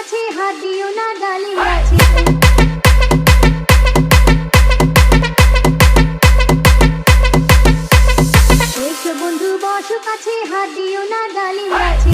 কাছে হাত দিও না ডালিম আছে। বন্ধু বসো কাছে হাত দিও না ডালিম গাছে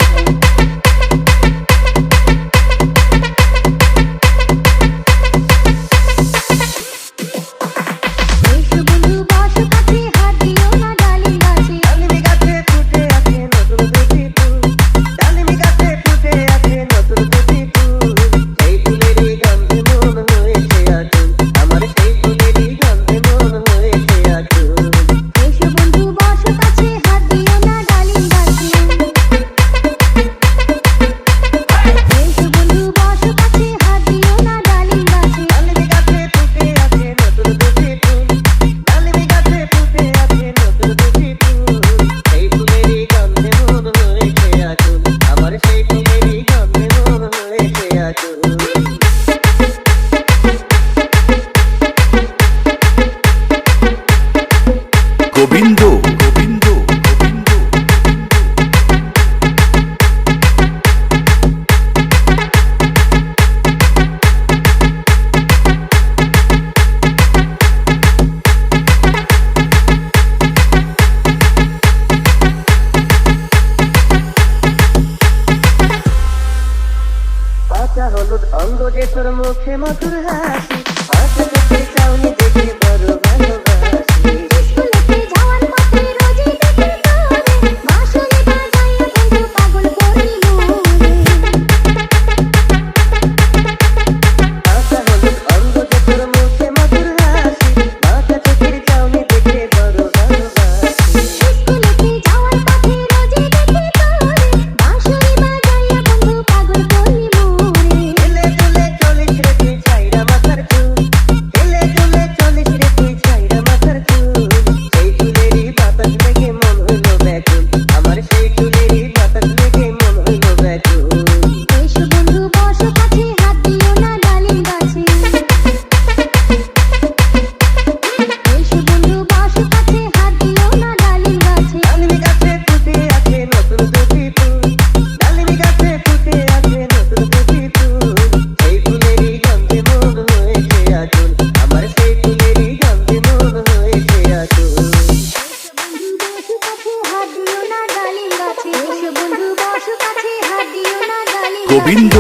অঙ্গ যে তোর মুখে মধুর হাসি। গোবিন্দ